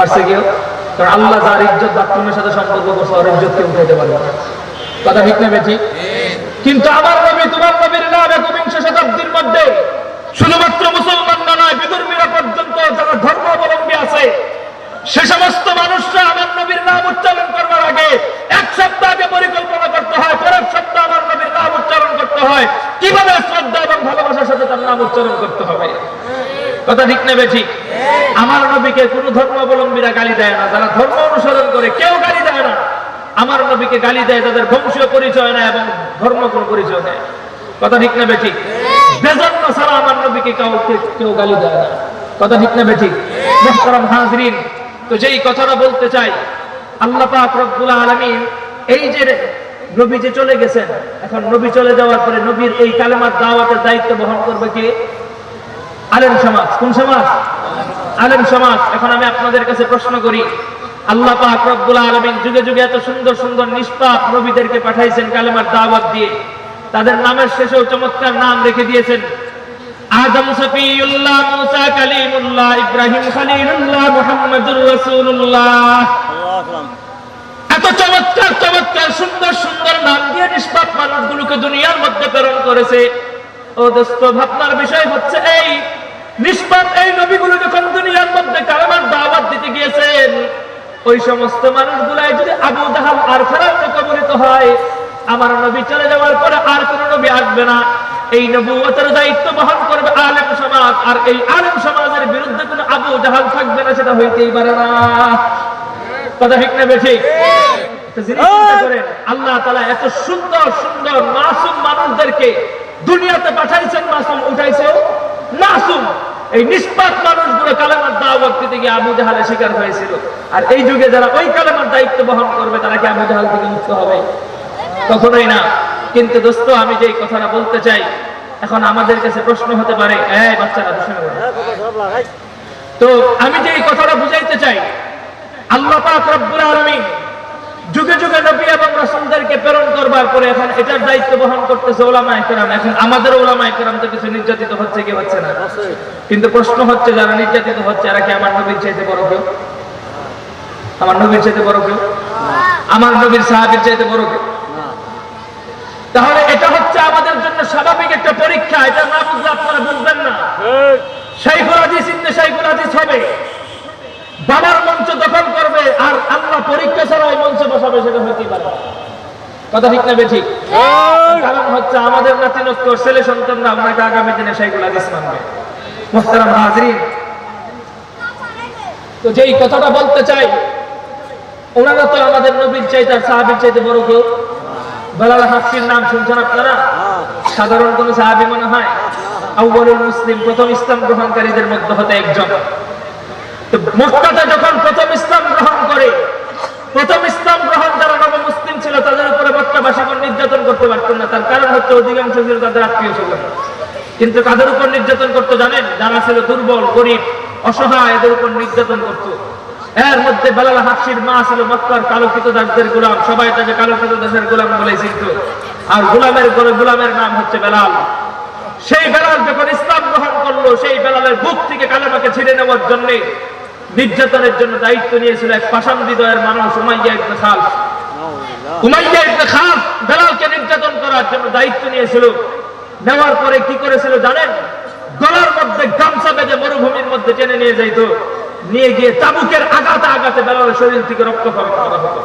পারছে কেউ? কারণ আল্লাহ যার ইজ্জত বাথরুমের সাথে সম্পর্ক করছে ওর ইজ্জত কেউ উঠাইতে পারবে কথা ঠিক না বেঠি? কিন্তু আমার নবী, তোমার নবীর নাম একবিংশ শতাব্দীর মধ্যে শুধুমাত্র মুসলমান না নয়, বিধর্মীরা পর্যন্ত যারা ধর্ম অবলম্বী আছে, সে সমস্ত মানুষরা আমার নবীর নাম উচ্চারণ করবার আগে এক সপ্তাহ আগে পরিকল্পনা করতে হয়, পরের সপ্তাহ আমার নবীর নাম উচ্চারণ করতে হয়। কীভাবে শ্রদ্ধা এবং ভালোবাসার সাথে তার নাম উচ্চারণ করতে হবে? কথা ঠিক নেবে, ঠিক। আমার নবীকে কোন ধর্ম অবলম্বীরা গালি দেয় না। যারা ধর্ম অনুসরণ করে, কেউ গালি দেয় না। আমার নবীকে গালি দেয় তাদের বংশীয় পরিচয় না এবং ধর্ম কোন পরিচয় দেয় কথা ঠিক নেবে, ঠিক। বেজন্ম ছাড়া আমার নবীকে কাউকে কেউ গালি দেয় না। কথা ঠিক নেবে, ঠিক। হাজরিন, তো যেই কথাটা বলতে চাই, আল্লাহ পাক রব্বুল এই যে নবী যে চলে গেছেন, এখন নবী চলে যাওয়ার পরে নবীর এই কালেমার দাওয়াতের দায়িত্ব বহন করবে কে? আলেম সমাজ, কোন সমাজ? আলেম সমাজ। এখন আমি আপনাদের কাছে প্রশ্ন করি, আল্লাহ পাক রব্বুল আলামিন যুগে যুগে এত সুন্দর সুন্দর নিষ্পাপ নবীদেরকে পাঠাইছেন কালেমার দাওয়াত দিয়ে। তাদের নামের শেষেও চমৎকার নাম রেখে দিয়েছেন। আদম সফিউল্লাহ, মুসা কালিমুল্লাহ, ইব্রাহিম খলিলুল্লাহ, মুহাম্মাদুর রাসূলুল্লাহ। এত চমৎকার চমৎকার, সুন্দর সুন্দর নাম দিয়ে নিষ্পাপ মানুষগুলোকে দুনিয়ার মধ্যে প্রেরণ করেছে। ও দোস্ত, ভাবনার বিষয় হচ্ছে এই নিষ্পাপ এই নবীগুলো যখন দুনিয়ার মধ্যে কালামার দাওয়াত দিতে গিয়েছেন ওই সমস্ত মানুষগুলাই যদি আবু জাহাল আর ফেরাউনে কবলিত হয় আমার নবী চলে যাওয়ার পরে আর কোন নবী আসবে না। এই নবুয়তের দায়িত্ব বহন করবে আলেম সমাজ আর এই আলেম সমাজের বিরুদ্ধে কোনো আবু জাহাল থাকবে না সেটা হইতেই পারে না। কথা ঠিক না করেন, আল্লাহ তালা এত সুন্দর সুন্দর মাসুম মানুষদেরকে দুনিয়াতে পাঠাইছেন মাসুম উঠাইছেও মাসুম। এই নিষ্পাপ মানুষগুলো কালেমার দাওয়াত দিতে গিয়ে আবু জাহালের শিকার হয়েছিল। আর এই যুগে যারা ওই কালেমার দায়িত্ব বহন করবে, তারা কি আবু জাহাল থেকে মুক্ত হবে? কখনোই না। কিন্তু দোস্ত, আমি যে কথাটা বলতে চাই, এখন আমাদের কাছে প্রশ্ন হতে পারে তো আমি যে কথাটা বুঝাইতে চাই, আল্লাহ রব্বুল আলামিন যুগে যুগে নবী এবং রাসূলদেরকে প্রেরণ করবার পরে এখন এটার দায়িত্ব বহন করতেছে ওলামায়ে কেরাম। এখন আমাদের ওলামায়ে কেরাম তো কিছু নির্যাতিত হচ্ছে কি হচ্ছে না? কিন্তু প্রশ্ন হচ্ছে যারা নির্যাতিত হচ্ছে এরা কি আমার নবীর চাইতে বড় কেউ? আমার নবীর চাইতে বড় কেউ? আমার নবীর সাহাবীর চাইতে বড় কেউ? তাহলে এটা হচ্ছে আমাদের জন্য স্বাভাবিক একটা পরীক্ষা। এটা না বুঝলে আপনারা বুঝবেন না। শাইখুল হাদিস ইবনে শাইখুল হাদিস হবে। বাবার মঞ্চ দখল করবে আর আল্লাহ পরীক্ষা ছাড়া ওই মঞ্চে বসাবে সেটা হইতেই পারে। কথা ঠিক না ঠিক কারণ হচ্ছে আমাদের নাতিনক্য ছেলে সন্তানরা আপনাকে আগামী দিনে শাইখুল হাদিস মানবে। মোহতারাম হাজরিন। তো যেই কথাটা বলতে চাই ওনারা তো আমাদের নবীর চাইতে আর সাহাবির চাইতে বড় কেউ? বেলাল হাফির নাম শুনছেন আপনারা? সাধারণ কোন সাহাবি মনে হয়? আউ্বালুল মুসলিম প্রথম ইসলাম গ্রহণকারীদের মধ্যে হতে একজন। মক্কাতে যখন প্রথম ইসলাম গ্রহণ করে, প্রথম ইসলাম গ্রহণ যারা নব মুসলিম ছিল, তাদের উপরে মক্কাবাসী কোন নির্যাতন করতে পারতেন না। তার কারণ হচ্ছে অধিকাংশ ছিল তাদের আত্মীয় স্বজন। কিন্তু কাদের উপর নির্যাতন করতে জানেন? যারা ছিল দুর্বল, গরিব, অসহায়, এদের উপর নির্যাতন করত। এর মধ্যে বেলাল হাফসির মা ছিল মক্কার কালোকিত দাসদের গোলাম। সবাই তাকে কালোকিত দাসের গোলাম বলে চিনত। আর গোলামের গলে গোলামের নাম হচ্ছে বেলাল। সেই বেলাল যখন ইসলাম গ্রহণ করল, সেই বেলালের বুক থেকে কালেমাকে ছিঁড়ে নেওয়ার জন্য নির্যাতনের জন্য দায়িত্ব নিয়েছিল এক পাষাণ হৃদয়ের মানুষ Umayya ibn Khalaf Umayya ibn Khalaf বেলালকে নির্যাতন করার জন্য দায়িত্ব নিয়েছিল। নেওয়ার পরে কি করেছিল জানেন? গলার মধ্যে গামছা বেঁধে মরুভূমির মধ্যে টেনে নিয়ে যাইত। নিয়ে গিয়ে তাবুকের আঘাতে আঘাতে বেলালের শরীর থেকে রক্ত খরচ করা হতো।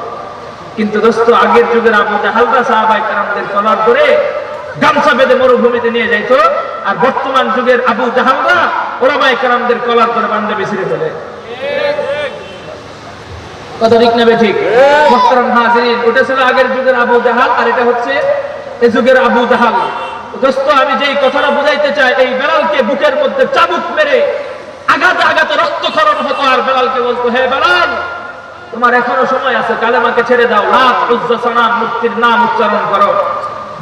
কিন্তু দোস্ত, আগের যুগের আমাদের হালকা সাহাবাই আমাদের কলার করে গামছা বেঁধে মরুভূমিতে নিয়ে যাইত। আর বর্তমান যুগের আবু জাহালরা ওরামাই কারামদের কলার করে বান্ধে বিছিয়ে ফেলে। কথা ঠিক নেবে ঠিক? মোহতারাম হাজিরিন ওটা ছিল আগের যুগের আবু জাহাল আর এটা হচ্ছে এ যুগের আবু জাহাল। দোস্ত আমি যেই কথাটা বুঝাইতে চাই এই বেলালকে বুকের মধ্যে চাবুক মেরে আঘাতে আঘাতে রক্তক্ষরণ হতো আর বেলালকে বলতো হে বেলাল তোমার এখনও সময় আছে কালেমাকে ছেড়ে দাও। উজ্জা সানাম মুক্তির নাম উচ্চারণ করো।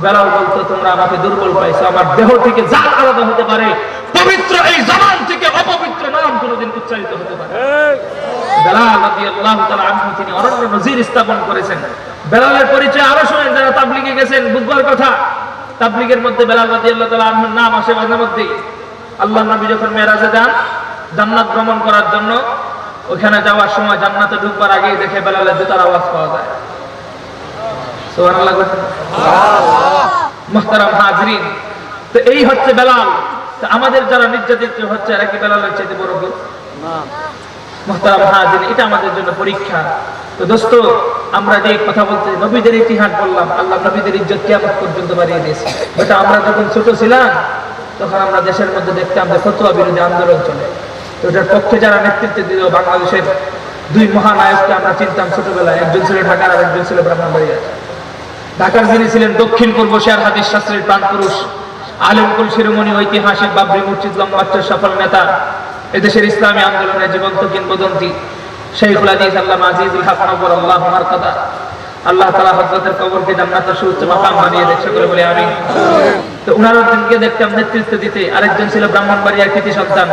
বেলাল বলতো তোমরা আমাকে দুর্বল পাইছো আমার দেহ থেকে জান আলাদা হতে পারে। পবিত্র এই জবান থেকে অপবিত্র নাম কোনোদিন উচ্চারিত হতে পারে বেলাল রাদিয়াল্লাহু তাআলা আনহু তিনি অনন্য নজির স্থাপন করেছেন। বেলালের পরিচয় আরও শুনেন যারা তাবলিগে গেছেন বুধবার কথা। তাবলিগের মধ্যে বেলাল রাদিয়াল্লাহু তাআলা আনহুর নাম আসে মাঝে মধ্যেই আল্লাহর নবী যখন মেরাজে যান জান্নাত ভ্রমণ করার জন্য ওখানে যাওয়ার সময় জান্নাতে ঢুকবার আগেই দেখে বেলালের জুতার আওয়াজ পাওয়া যায়। সুবহানাল্লাহ বলছেন। মুহতারাম হাজরিন। তো এই হচ্ছে বেলাল। আমাদের যারা নির্যাতিত হচ্ছে এরা কি বেলালের চাইতে বড় কেউ? আমরা দেশের মধ্যে দেখতাম যে ফতুয়া বিরোধী আন্দোলন চলে। তো এটার পক্ষে যারা নেতৃত্ব দিল বাংলাদেশের দুই মহানায়ককে আমরা চিনতাম ছোটবেলায়। একজন ছিল ঢাকার আর একজন ছিল ব্রাহ্মণবাড়িয়া ঢাকার যিনি ছিলেন দক্ষিণ পূর্ব শেয়ার হাদিস শাস্ত্রের প্রাণ পুরুষ আলমকুল শিরোমণি ঐতিহাসিক বাবরি মসজিদ লম্বাচ্চের সফল নেতা এদেশের ইসলামী আন্দোলনের জীবন্ত কিংবদন্তি শেখুল আদিস আল্লাহ আজিজুল নবর আল্লাহ মারকাদা আল্লাহ তালা হজরতের কবরকে সুউচ্চ মাকাম বানিয়ে করে বলে আমি তো দেখতাম নেতৃত্ব দিতে আরেকজন ছিল ব্রাহ্মণবাড়িয়ার কৃতি সন্তান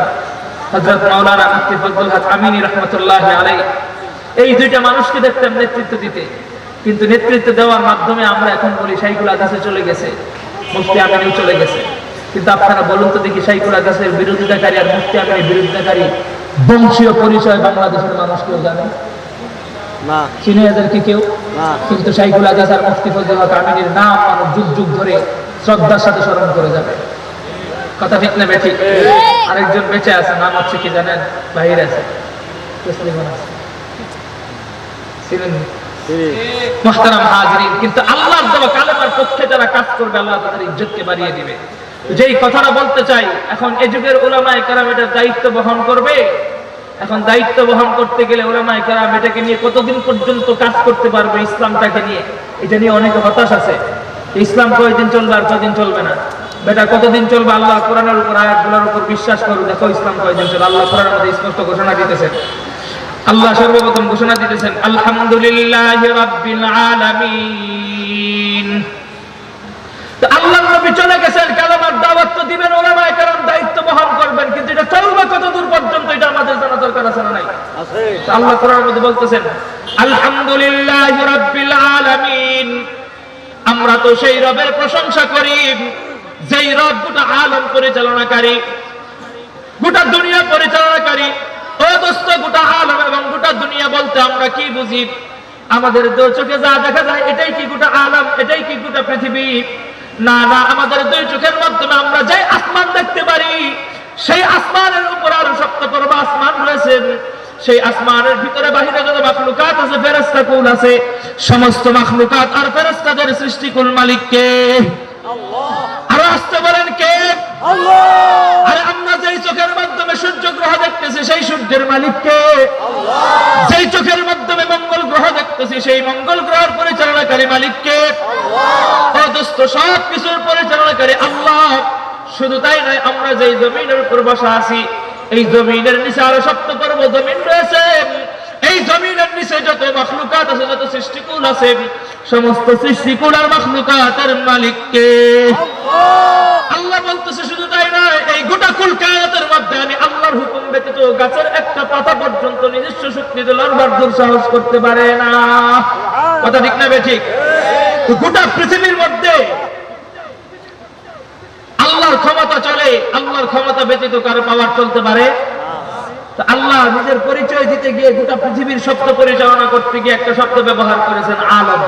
হজরত মাওলানা মুফতি রহমতুল্লাহ আলাই এই দুইটা মানুষকে দেখতাম নেতৃত্ব দিতে। কিন্তু নেতৃত্ব দেওয়ার মাধ্যমে আমরা এখন বলি সাইকুল আদাসে চলে গেছে, মুফতি আমিনীও চলে গেছে। কিন্তু আপনারা বলুন তো দেখি সাইকুল আদাসের বিরোধিতাকারী আর মুফতি আমিনীর বিরোধিতাকারী বংশীয় পরিচয় বাংলাদেশের মানুষ কেউ জানে? না। চিনে এদেরকে কেউ? কিন্তু সাইকুল আজাদ আর মুফতি ফজল হক আমিনীর নাম মানুষ যুগ যুগ ধরে শ্রদ্ধার সাথে স্মরণ করে যাবে। কথা ঠিক না বেঠিক? আরেকজন বেঁচে আছে নাম হচ্ছে কি জানেন? বাহির আছে। ছিলেন মোহতারাম হাজরিন। কিন্তু আল্লাহর দেওয়া কালেমার পক্ষে যারা কাজ করবে আল্লাহ তাদের ইজ্জতকে বাড়িয়ে দিবে। যেই কথাটা বলতে চাই, এখন এ যুগের ওলামায় কারাম এটার দায়িত্ব বহন করবে? এখন দায়িত্ব বহন করতে গেলে ওলামায় কারাম এটাকে নিয়ে কতদিন পর্যন্ত কাজ করতে পারবে ইসলামটাকে নিয়ে? এটা নিয়ে অনেক হতাশ আছে। ইসলাম কয়দিন চলবে আর কয়দিন চলবে না? বেটা, কতদিন চলবে? আল্লাহ কোরআনের উপর, আয়াতগুলোর উপর বিশ্বাস করো দেখো ইসলাম কয়দিন চলবে। আল্লাহ কোরআনের মধ্যে স্পষ্ট ঘোষণা দিতেছেন। আল্লাহ সর্বপ্রথম ঘোষণা দিতেছেন, আলহামদুলিল্লাহ রাব্বিল আলামিন। তো আল্লাহর নবী চলে গেছেন কালামার দাওয়াত তো দিবেন ওলামায়ে কেরাম দায়িত্ব বহন করবেন কিন্তু এটা চলবে কত দূর পর্যন্ত এটা আমাদের জানা দরকার আছে না নাই? আছে। আল্লাহ কোরআনের মধ্যে বলতেছেন আলহামদুলিল্লাহ রাব্বিল আলামিন। আমরা তো সেই রবের প্রশংসা করি যেই রব গোটা আলম পরিচালনাকারী গোটা দুনিয়া পরিচালনাকারী। ও দোস্ত গোটা আলম এবং গোটা দুনিয়া বলতে আমরা কি বুঝি? আমাদের চোখে যা দেখা যায় এটাই কি গোটা আলম এটাই কি গোটা পৃথিবী? না না, আমাদের দুই চোখের মাধ্যমে আমরা যে আসমান দেখতে পারি, সেই আসমানের উপর আরও শক্ত করব আসমান রয়েছেন সেই আসমানের ভিতরে বাহিরে যত মাখলুকাত আছে ফেরেস্তা কুল আছে। সমস্ত মাখলুকাত আর ফেরেস্তাদের সৃষ্টিকুল মালিককে আরও আসতে বলেন কে? আরে আমরা যেই চোখের মাধ্যমে সূর্য গ্রহ দেখতেছি সেই সূর্যের মালিককে যেই চোখের মাধ্যমে মঙ্গল গ্রহ দেখতেছি সেই মঙ্গল গ্রহের পরিচালনাকারী মালিককে ও দোস্ত সব কিছুর পরিচালনাকারী আল্লাহ। শুধু তাই নয় আমরা যেই জমিনের উপর বসা আছি এই জমিনের নিচে আরও সপ্ত পর্ব জমিন রয়েছে। এই জমিনের নিচে যত মখলুকাত আছে যত সৃষ্টিকুল আছে সমস্ত সৃষ্টিকুল আর মখলুকাতের মালিককে। আল্লাহ! বলতেছে শুধু তাই নয় এই গোটা কুল কায়াতের মধ্যে আমি আল্লাহর হুকুম ব্যতীত গাছের একটা পাতা পর্যন্ত নিজস্ব শক্তিতে লড়বার দুঃসাহস করতে পারে না। কথা ঠিক না ঠিক? গোটা পৃথিবীর মধ্যে আল্লাহর ক্ষমতা চলে আল্লাহর ক্ষমতা ব্যতীত কারও পাওয়ার চলতে পারে আল্লাহ নিজের পরিচয় দিতে গিয়ে গোটা পৃথিবীর শব্দ পরিচালনা করতে গিয়ে একটা শব্দ ব্যবহার করেছেন, আলম।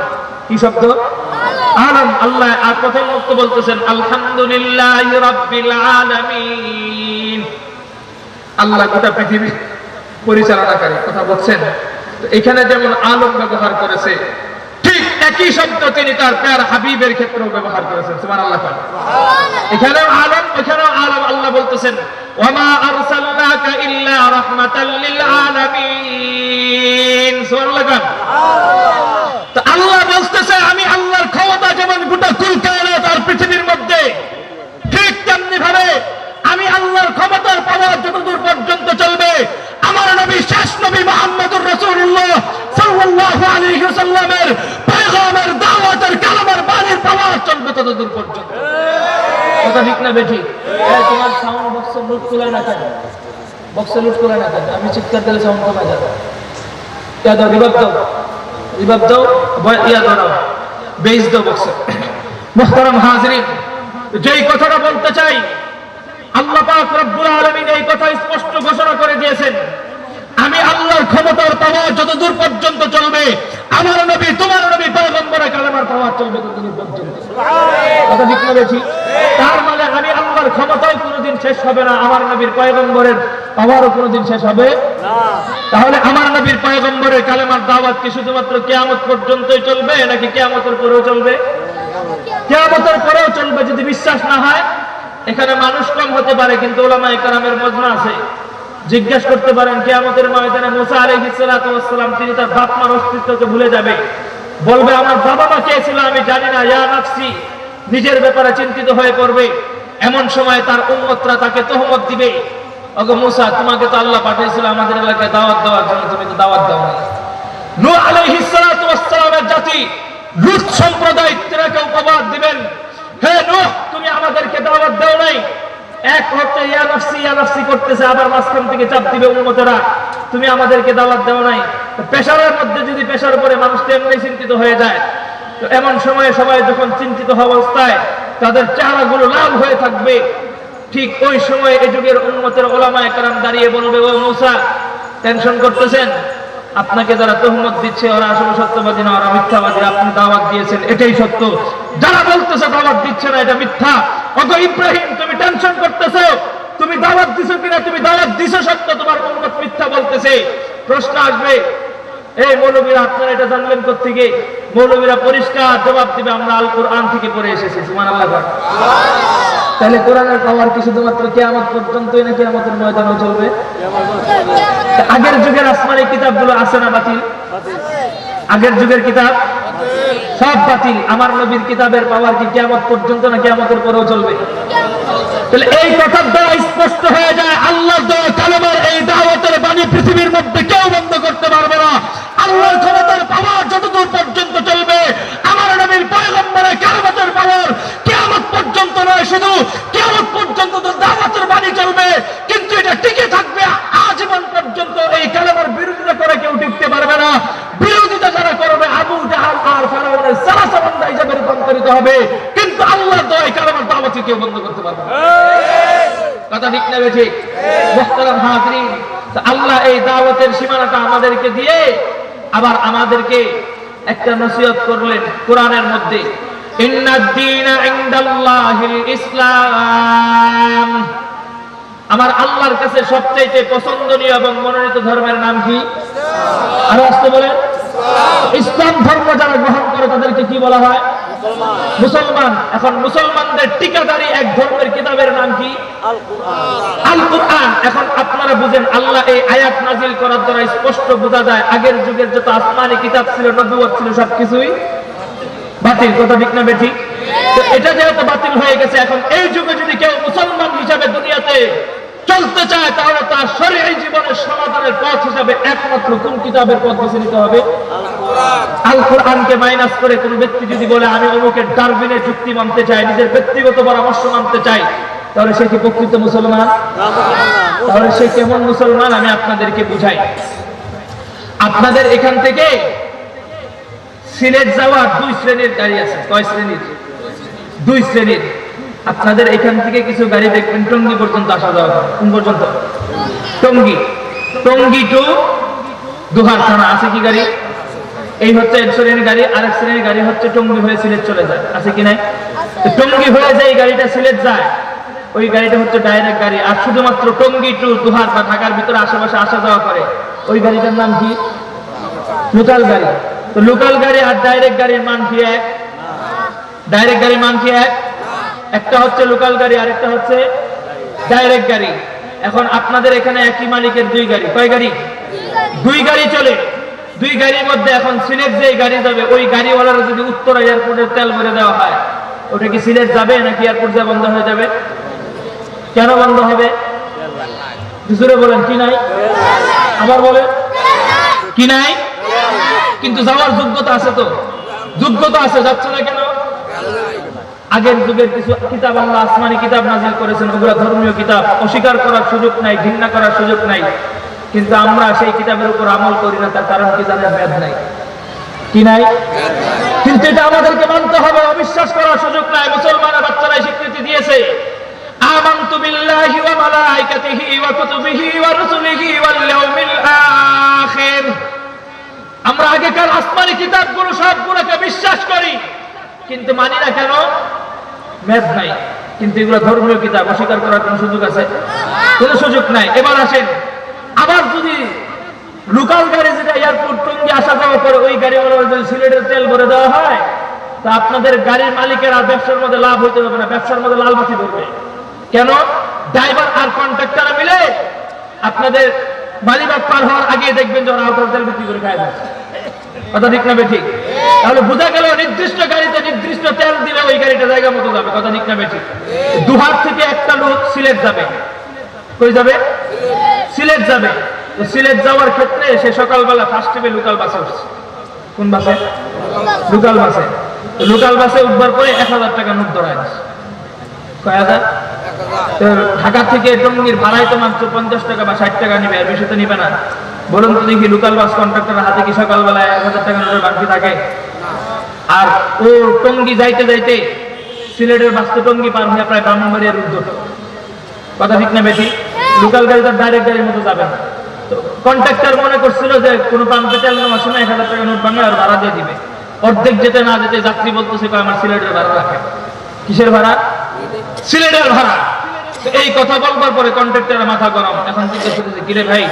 কি শব্দ? আলম। আল্লাহ আর প্রথম মুক্ত বলতেছেন, আলহামদুলিল্লাহ আল্লাহ গোটা পৃথিবী পরিচালনাকারী, কথা বলছেন। এখানে যেমন আলম ব্যবহার করেছে একই শব্দ তিনি তার প্যার হাবিবের ক্ষেত্রেও ব্যবহার করেছেন সুবহানাল্লাহ এখানেও আলম ওখানেও আলম আল্লাহ বলতেছেন ওয়ামা আরসালনাকা ইল্লা রাহমাতাল লিল আলামিন। সুবহানাল্লাহ তো আল্লাহ বলতেছে আমি আল্লাহর ক্ষমতা যেমন গোটা কুল কায়নাত আর পৃথিবীর মধ্যে ঠিক তেমনি ভাবে আমি আল্লাহর ক্ষমতার পাওয়ার যতদূর পর্যন্ত ততদূর পর্যন্ত। কথা ঠিক না বেঠি তোমার সাউন্ড বক্স লুট করে না কেন বক্স লুট করে না কেন আমি চিৎকার দিলে সাউন্ড কমে যাবে। ইয়া দাও দাও। দাও ইয়া দাও। দাও হাজরিন, যেই কথাটা বলতে চাই, আল্লাহ পাক রব্বুল আলামিন এই কথা স্পষ্ট ঘোষণা করে দিয়েছেন। আমি আল্লাহর ক্ষমতার পাওয়ার যতদূর পর্যন্ত চলবে আমার নবী তোমার নবী পয়গম্বরের কালেমার পাওয়ার চলবে ততদূর পর্যন্ত। কথা ঠিক না বেশি তার মানে আমি আল্লাহর ক্ষমতাও কোনোদিন শেষ হবে না আমার নবীর পয়গম্বরের পাওয়ারও কোনোদিন শেষ হবে? তাহলে আমার নবীর পয়গম্বরের কালেমার দাওয়াত কি শুধুমাত্র কেয়ামত পর্যন্তই চলবে নাকি কেয়ামতের পরেও চলবে? কেয়ামতের পরেও চলবে যদি বিশ্বাস না হয় এখানে মানুষ কম হতে পারে কিন্তু ওলামা একরামের মজমা আছে। জিজ্ঞাসা করতে পারেন, কেয়ামতের ময়দানে মুসা আলাইহিস সালাতু তিনি তার বাপ মার অস্তিত্বকে ভুলে যাবে। বলবে, আমার বাবা মা কে ছিল আমি জানি না, ইয়া নাফসি। নিজের ব্যাপারে চিন্তিত হয়ে পড়বে। এমন সময় তার উম্মতরা তাকে তহমত দিবে। ওগো মুসা, তোমাকে তো আল্লাহ পাঠিয়েছিল আমাদের এলাকায় দাওয়াত দেওয়ার জন্য, তুমি তো দাওয়াত দাও না। নূহ আলাইহিস সালাতু ওয়াস সালামের জাতি লুত সম্প্রদায়, তিনাকে উপবাদ দিবেন। হে নূহ, তুমি আমাদেরকে দাওয়াত দাও নাই। এক হচ্ছে ইয়া নাফসি ইয়া নাফসি করতেছে, আবার মাঝখান থেকে চাপ দিবে উন্মতেরা। তুমি আমাদেরকে দাওয়াত দাও নাই। পেশারের মধ্যে যদি পেশার উপরে মানুষ এমনি চিন্তিত হয়ে যায়, তো এমন সময়ে সবাই যখন চিন্তিত অবস্থায়, তাদের চেহারাগুলো লাল হয়ে থাকবে। ঠিক ওই সময় এই যুগের উন্মতের ওলামা একরাম দাঁড়িয়ে বলবে, ও মূসা টেনশন করতেছেন? আপনাকে যারা তহমত দিচ্ছে, ওরা আসলে সত্যবাদী না, ওরা মিথ্যাবাদী। আপনি দাওয়াত দিয়েছেন, এটাই সত্য। যারা বলতেছে দাওয়াত দিচ্ছে না, এটা মিথ্যা। ওগো ইব্রাহিম, তুমি টেনশন করতেছো? তুমি দাওয়াত দিছো কিনা? তুমি দাওয়াত দিছো সত্য, তোমার উন্মত মিথ্যা বলতেছে। প্রশ্ন আসবে এই মৌলবীরা, আপনারা এটা জানলেন কোথেকে মৌলবীরা পরিষ্কার জবাব দিবে, আমরা আল কোরআন থেকে পড়ে এসেছি। সুবহানাল্লাহ তাহলে কোরআনের পাওয়ার কি শুধুমাত্র কেয়ামত পর্যন্তই নাকি আমাদের ময়দানও চলবে? আগের যুগের আসমানি কিতাবগুলো আছে না বাতিল? আগের যুগের কিতাব? সব বাতিল। আমার নবীর কিতাবের পাওয়ার কি কেমন পর্যন্ত না কেমতের পরেও চলবে? তাহলে এই কথার দ্বারা স্পষ্ট হয়ে যায়, আল্লাহ এই দাওয়াতের বাণী পৃথিবীর মধ্যে কেউ বন্ধ করতে পারবে না আল্লাহর ক্ষমতার পাওয়ার যতদূর পর্যন্ত চলবে আমার নবীর পয়গম্বরের কালেমাতের পাওয়ার কেয়ামত পর্যন্ত নয় শুধু কেয়ামত পর্যন্ত তো দাওয়াতের বাণী চলবে কিন্তু এটা টিকে থাকবে আজীবন পর্যন্ত এই কালেমার বিরোধিতা করে কেউ টিকতে পারবে না বিরোধিতা যারা করবে আবু জাহাল আর ফেরাউনের সারাসাবান্দা হিসেবে রূপান্তরিত হবে কিন্তু আল্লাহ দয় কালেমার দাওয়াতকে কেউ বন্ধ করতে পারবে না কথা ঠিক আল্লাহ এই দাওয়াতের সীমানাটা আমাদেরকে দিয়ে আবার আমাদেরকে একটা নসিহত করলেন কোরআনের মধ্যে ইসলাম। আমার আল্লাহর কাছে সবচাইতে পছন্দনীয় এবং মনোনীত ধর্মের নাম কি? আরও আসতে বলেন। ইসলাম ধর্ম যারা গ্রহণ করে তাদেরকে কি বলা হয়? মুসলমান। এখন মুসলমানদের টিকাদারি এক ধর্মের কিতাবের নাম কি? আল কোরআন এখন আপনারা বুঝেন আল্লাহ এই আয়াত নাজিল করার দ্বারা স্পষ্ট বোঝা যায় আগের যুগের যত আসমানি কিতাব ছিল নবুয়ত ছিল সবকিছুই বাতিল। কথা ঠিক না বেঠিক এটা যেহেতু বাতিল হয়ে গেছে এখন এই যুগে যদি কেউ মুসলমান হিসাবে দুনিয়াতে চলতে চায়, তাহলে তার শরীর জীবনের সমাধানের পথ হিসাবে একমাত্র কোন কিতাবের পথ বেছে নিতে হবে? মাইনাস করে কোন ব্যক্তি যদি বলে, আমি অমুকের ডারবিনের যুক্তি মানতে চাই, নিজের ব্যক্তিগত পরামর্শ মানতে চাই, তাহলে সে কি প্রকৃত মুসলমান? তাহলে সে কেমন মুসলমান? আমি আপনাদেরকে বুঝাই। আপনাদের এখান থেকে সিলেট যাওয়ার দুই শ্রেণির গাড়ি আছে। কয় শ্রেণির? দুই শ্রেণির। আপনাদের এখান থেকে কিছু গাড়ি দেখবেন টঙ্গি পর্যন্ত আসা যাওয়া কোন পর্যন্ত? টঙ্গি। টঙ্গি টু দুহার থানা। আছে কি গাড়ি? এই হচ্ছে এক শ্রেণির গাড়ি আরেক শ্রেণির গাড়ি হচ্ছে টঙ্গি হয়ে সিলেট চলে যায়। আছে কি নাই? টঙ্গি হয়ে যায় এই গাড়িটা সিলেট যায় ওই গাড়িটা হচ্ছে ডাইরেক্ট গাড়ি। আর শুধুমাত্র টঙ্গি টু দুহার বা ঢাকার ভিতরে আশেপাশে আসা যাওয়া করে। ওই গাড়িটার নাম কি? লোকাল গাড়ি। তো লোকাল গাড়ি আর ডাইরেক্ট গাড়ির মান কি এক? ডাইরেক্ট গাড়ির মান কি এক? একটা হচ্ছে লোকাল গাড়ি, আরেকটা হচ্ছে ডাইরেক্ট গাড়ি। এখন আপনাদের এখানে একই মালিকের দুই গাড়ি। কয় গাড়ি? দুই গাড়ি চলে। দুই গাড়ির মধ্যে এখন সিলেট যে গাড়ি যাবে, ওই গাড়িওয়ালার যদি উত্তর এয়ারপোর্টের তেল ভরে দেওয়া হয়, ওটা কি সিলেট যাবে নাকি এয়ারপোর্ট যা বন্ধ হয়ে যাবে? কেন বন্ধ হবে? জোরে বলেন, কি নাই? আবার বলেন, কি নাই? কিন্তু যাওয়ার যোগ্যতা আছে তো। যোগ্যতা আছে, যাচ্ছে না কেন? আগের যুগের কিছু কিতাব আল্লাহ আসমানি কিতাব নাজিল করেছেন ওগুলা ধর্মীয় কিতাব। অস্বীকার করার সুযোগ নাই ঘৃণা করার সুযোগ নাই। কিন্তু আমরা সেই কিতাবের উপর আমল করি না তার কারণ কি জানেন? মেদ নাই। কি নাই? কিন্তু এটা আমাদেরকে মানতে হবে অবিশ্বাস করার সুযোগ নাই। মুসলমানের বাচ্চারাই স্বীকৃতি দিয়েছে। আমানতু বিল্লাহি ওয়া মালাইকাতিহি ওয়া কুতুবিহি ওয়া রুসুলিহি ওয়াল ইয়াউমিল আখির। আসমানি কিতাবগুলো সবগুলোকে বিশ্বাস করি। কিন্তু মানি না কেন? মেদ নাই। কিন্তু এগুলো ধর্মীয় কিতাব, অস্বীকার করার কোনো সুযোগ আছে? কোনো সুযোগ নাই। এবার আসেন। আবার যদি লোকাল গাড়ি যেটা এয়ারপোর্ট টঙ্গি আসা যাওয়া করে, ওই গাড়িওয়ালা যদি সিলেটের তেল ভরে দেওয়া হয়, তা আপনাদের গাড়ির মালিকের আর ব্যবসার মধ্যে লাভ হইতে হবে না। ব্যবসার মধ্যে লাল বাতি ধরবে। কেন? ড্রাইভার আর কন্ট্রাক্টর মিলে আপনাদের মালিবাগ পার হওয়ার আগে দেখবেন যে ওরা আউটার তেল বিক্রি করে খায় কথা ঠিক না ঠিক? তাহলে বোঝা গেল নির্দিষ্ট গাড়িতে নির্দিষ্ট তেল দিলে ওই গাড়িটা জায়গা মতো যাবে। কথা ঠিক না ঠিক দুহার থেকে একটা লোক সিলেট যাবে। কই যাবে? সিলেট যাবে। সিলেট যাওয়ার ক্ষেত্রে সে সকালবেলা ফার্স্ট ট্রিপে লোকাল বাসে উঠছে। কোন বাসে লোকাল বাসে লোকাল বাসে উঠবার পরে এক হাজার টাকা নোট ধরায় দিচ্ছে। কয় হাজার? ঢাকা থেকে টঙ্গির ভাড়াই তো মাত্র পঞ্চাশ টাকা বা ষাট টাকা নিবে, আর বেশি তো নিবে না। বলুন তো দেখি লোকাল বাস কন্ট্রাক্টর হাতে কি সকালবেলায় এক হাজার টাকা নোটের বাকি থাকে? আর ও টঙ্গি যাইতে যাইতে সিলেটের বাস তো টঙ্গি পার হয়ে প্রায় ব্রাহ্মণবাড়িয়ার উদ্যোগ কথা ঠিক না বেশি লোকাল গাড়ি তো ডাইরেক্ট গাড়ির মতো যাবে না। কন্ট্রাক্টর মনে করছিল যে কোনো পাম্পে তেল নেওয়ার সময় এক হাজার টাকা নোট ভাঙে আর ভাড়া দিয়ে দিবে। অর্ধেক যেতে না যেতে যাত্রী বলতেছে আমার সিলেটের ভাড়া রাখে কিসের ভাড়া? সিলেটের ভাড়া। এই কথা বলবার পরে কন্ট্রাক্টরের মাথা গরম। এখন জিজ্ঞেস করতেছে, কিরে ভাই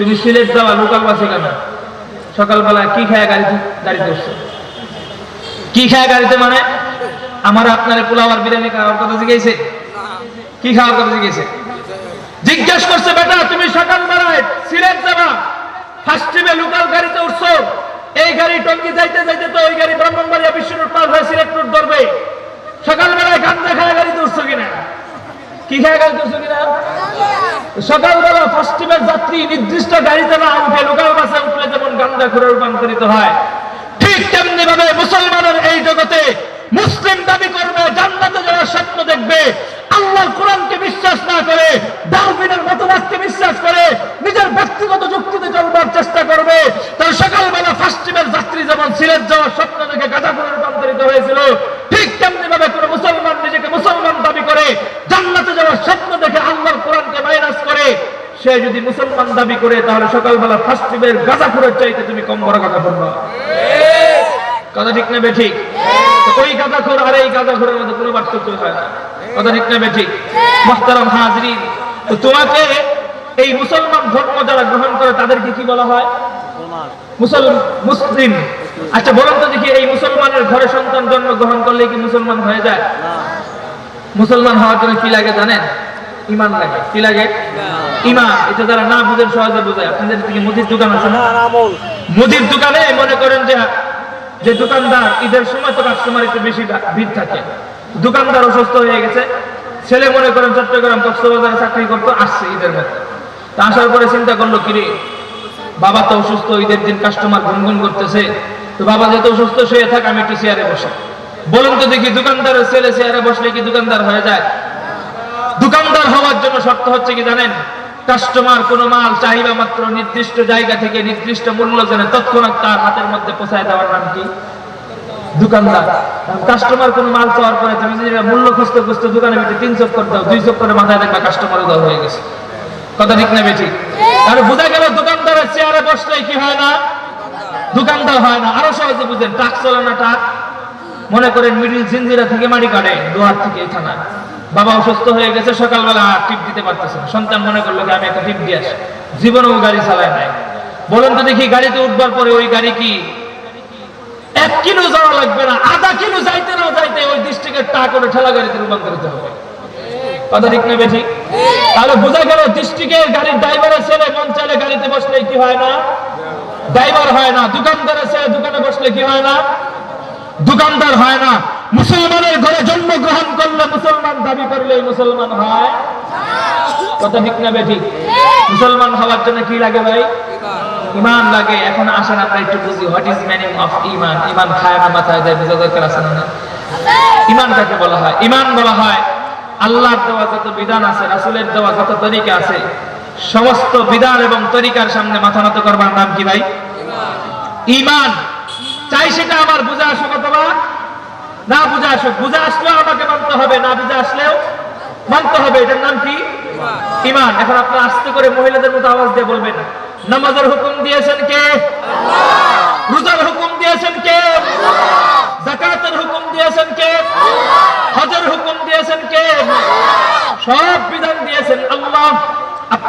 তুমি সিলেট যাওয়া লোকাল বাসে কেন? সকালবেলা কি খায় গাড়িতে? গাড়িতে উঠছো কি খায় গাড়িতে মানে? আমার আপনার পোলাও আর বিরিয়ানি খাওয়ার কথা জিজ্ঞেসে। কি খাওয়ার কথা জিজ্ঞেসে? জিজ্ঞেস করছে, বেটা, তুমি সকালবেলায় সিলেট যাবা। ফার্স্ট ট্রিপে লোকাল গাড়িতে উঠছো। এই গাড়ি টঙ্গি যাইতে যাইতে তো ওই গাড়ি ব্রাহ্মণবাড়িয়া বিশ্ব রোড পার হয়ে সিলেট রোড ধরবে। সকালবেলায় গান দেখায় গাড়িতে উঠছো কিনা? কি খায় উঠছো কিনা? সকালবেলা ফার্স্ট যাত্রী নির্দিষ্ট গাড়িতে না উঠে লোকাল বাসে উঠলে যেমন গান্দা ঘুরে রূপান্তরিত হয়, ঠিক তেমনি ভাবে মুসলমানের এই জগতে মুসলিম দাবি করবে, জান্নাতে যাওয়ার স্বপ্ন দেখবে আল্লাহর কোরআনকে বিশ্বাস না করে, ডারউইনের মতবাদকে বিশ্বাস করে, নিজের ব্যক্তিগত যুক্তিতে চলবার চেষ্টা করবে। তার সকালবেলা ফার্স্ট যাত্রী যেমন সিলেট যাওয়ার স্বপ্ন দেখে গাজা করে রূপান্তরিত হয়েছিল ঠিক তেমনি ভাবে কোন মুসলমান নিজেকে মুসলমান দাবি করে, জান্নাতে যাওয়ার স্বপ্ন দেখে আল্লাহর কোরআনকে মাইনাস করে, সে যদি মুসলমান দাবি করে, তাহলে সকালবেলা ফার্স্ট ট্রিপের গাজা খুঁড়ের চাইতে তুমি কম বড় কথা বলবা কথা ঠিক নেবে ঠিক? ওই গাঁদা খোর আর এই গাঁদা খোরের মধ্যে কোনো পার্থক্য হয় না। কথা ঠিক নেবে ঠিক? মোহতারাম হাজরিন, তো তোমাকে এই মুসলমান ধর্ম যারা গ্রহণ করে, তাদেরকে কি বলা হয়? মুসলমান। মুসলিম। আচ্ছা বলুন তো দেখি এই মুসলমানের ঘরে সন্তান জন্ম গ্রহণ করলে কি মুসলমান হয়ে যায়? মুসলমান হওয়ার জন্য কি লাগে জানেন? ইমান লাগে। কি লাগে? ইমান। এটা যারা না বুঝেন সহজে বোঝায়। আপনাদের দিকে মুদির দোকান আছে? না মুদির দোকানে মনে করেন যে যে দোকানদার ঈদের সময় তো কাস্টমার একটু বেশি ভিড় থাকে। দোকানদার অসুস্থ হয়ে গেছে। ছেলে মনে করেন চট্টগ্রাম কক্সবাজারে চাকরি করতো আসছে ঈদের মধ্যে। তা আসার পরে চিন্তা করল কিরে বাবা তো অসুস্থ ঈদের দিন কাস্টমার গুনগুন করতেছে। তো বাবা যেহেতু অসুস্থ শুয়ে থাক, আমি একটু চেয়ারে বসে। বলুন তো দেখি, দোকানদারের ছেলে চেয়ারে বসলে কি দোকানদার হয়ে যায়? দোকানদার হওয়ার জন্য শর্ত হচ্ছে কি জানেন? কাস্টমার কোনো মাল চাহিদা মাত্র নির্দিষ্ট জায়গা থেকে নির্দিষ্ট মূল্য জেনে তৎক্ষণাৎ তার হাতের মধ্যে পৌঁছায় দেওয়ার নাম কি? দোকানদার। কাস্টমার কোনো মাল চাওয়ার পরে তুমি যদি মূল্য খুঁজতে খুঁজতে দোকানে ভিতরে তিন চোখ করে দাও, দুই চোখ করে মাথায় দেখবা কাস্টমার দেওয়া হয়ে গেছে। কথা ঠিক না বেঠিক? আর বোঝা গেল দোকানদারের চেয়ারে বসলে কি হয় না? দোকানদার হয় না। আরও সহজে বুঝেন, ট্রাক চলে না ট্রাক? মনে করেন মিডিল জিঞ্জিরা থেকে মাটি কাটে দোয়ার থেকে থানায় বাবা অসুস্থ হয়ে গেছে, সকালবেলা আর টিপ দিতে পারতেছে সন্তান মনে করল আমি একটা টিপ দিয়ে আসি। জীবনেও গাড়ি চালায় নাই। বলুন তো দেখি, গাড়িতে উঠবার পরে ওই গাড়ি কি? এক কিলো যাওয়া লাগবে না, আধা কিলো যাইতে না যাইতে ওই ডিস্ট্রিক্টের টা করে ঠেলা গাড়িতে রূপান্তরিত হবে। কথা ঠিক নেবে ঠিক তাহলে বোঝা গেল ডিস্ট্রিক্টের গাড়ির ড্রাইভারের ছেলে মন চাইলে গাড়িতে বসলে কি হয় না? ড্রাইভার হয় না দোকানদারের ছেলে দোকানে বসলে কি হয় না? দোকানদার হয় না। মুসলমানের ঘরে জন্মগ্রহণ করলে মুসলমান দাবি করলে মুসলমান হয়। কথা ঠিক না বেঠিক মুসলমান হওয়ার জন্য কি লাগে ভাই? ইমান লাগে, এখন আসেন আমরা একটু বুঝি হোয়াট ইজ মিনিং অফ ইমান ইমান খায় না মাথায় দেয় বুঝা দরকার আছে না ইমান কাকে বলা হয়, ইমান বলা হয়। আল্লাহর দেওয়া যত বিধান আছে, রাসুলের দেওয়া যত তরিকা আছে সমস্ত বিদাল এবং তরিকার সামনে মাথা নত করবার নাম কি ভাই? ইমান। চাই সেটা আমার বুঝা আসুক অথবা না বুঝা আসো বুঝা আসলেও আমাকে মানতে হবে না বুঝা আসলেও মানতে হবে। এটার নাম কি? ইমান। এখন আপনারা আস্তে করে মহিলাদের মতো আওয়াজ দিয়ে বলবেন নামাজের হুকুম দিয়েছেন কে? রোজার হুকুম দিয়েছেন কে? জাকাতের হুকুম দিয়েছেন কে? হজের হুকুম দিয়েছেন কে? সব বিধান দিয়েছেন আল্লাহ। আপনার